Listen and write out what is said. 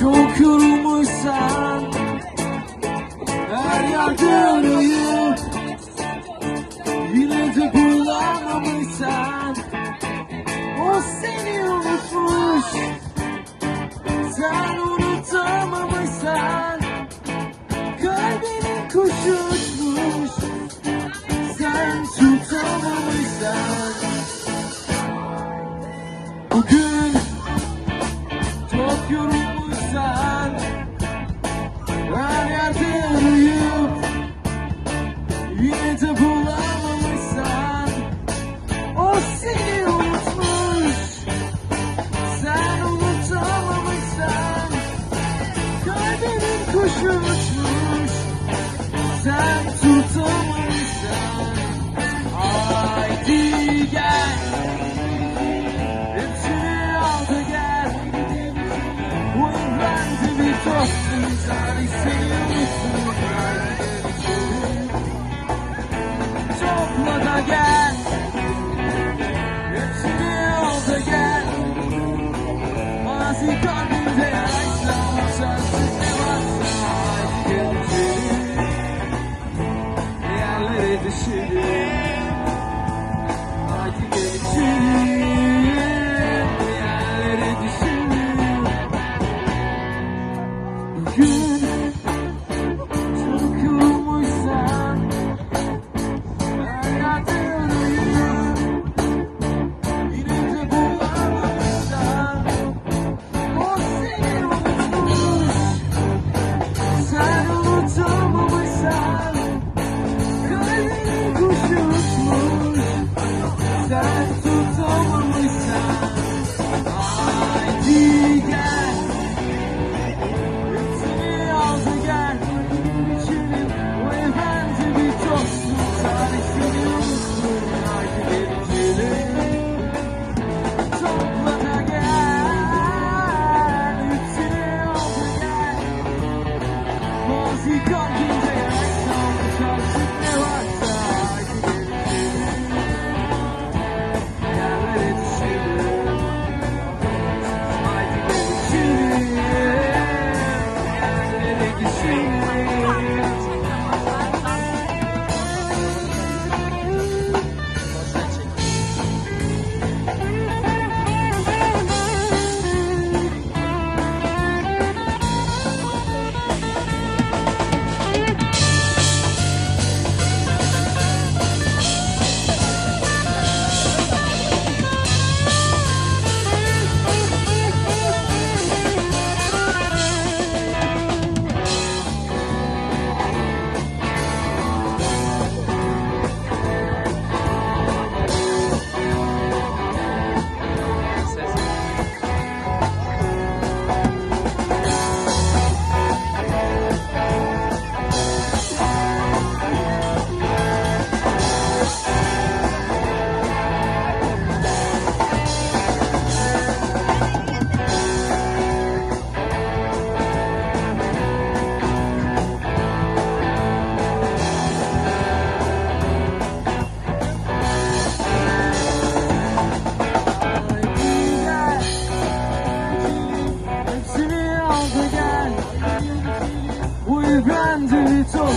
Çok yorulmuşum uçmuş Sen tutamaysan Haydi gel. Hepsini al da gel. Bir dostum. Tarih city. Sen tutamamışsan Haydi gel. Hepsini al da gel. İçelim bu evrende bir dostum Tarihini unuttum Haydi gel içelim Topla da gel. Hepsini al da gel. Mazi цыган девятьсот.